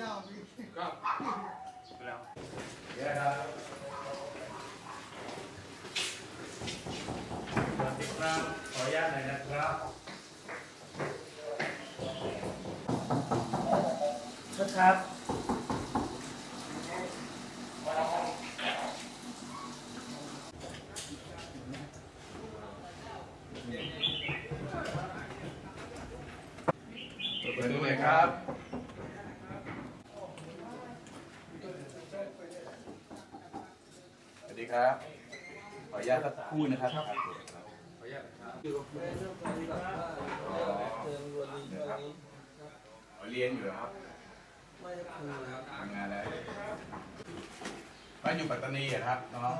จ้าพี่ก็ไปแล้วเยอะครับติดครับขออนุญาตหน่อยนะครับชดครับเปิดดูหน่อยครับ ขออนุญาตนะครับอ๋อเรียนอยู่เหรอครับทำงานแล้วบ้านอยู่ปัตตานีเหรอครับน้อง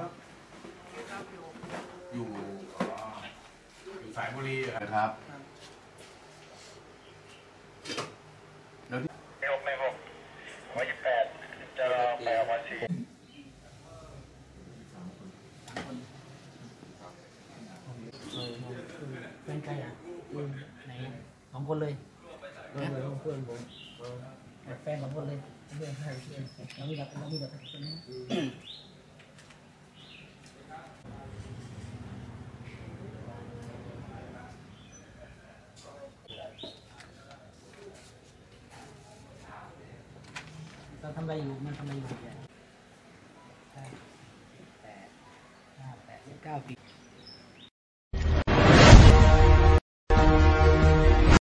อยู่อ๋ออยู่สายบุรีเหรอครับแล้วที่ไม่หกไม่หกวันที่แปดจะรอแปลวันที่ แฟน ใครอะไหนสองคนเลยเพื่อนเพื่อนผมแฟนสองคนเลยเพื่อนใครเพื่อนเรามีแบบเรามีแบบคนนี้เราทำอะไรอยู่มันทำอะไรอยู่เนี่ยห้าแปดห้าแปดเก้าปี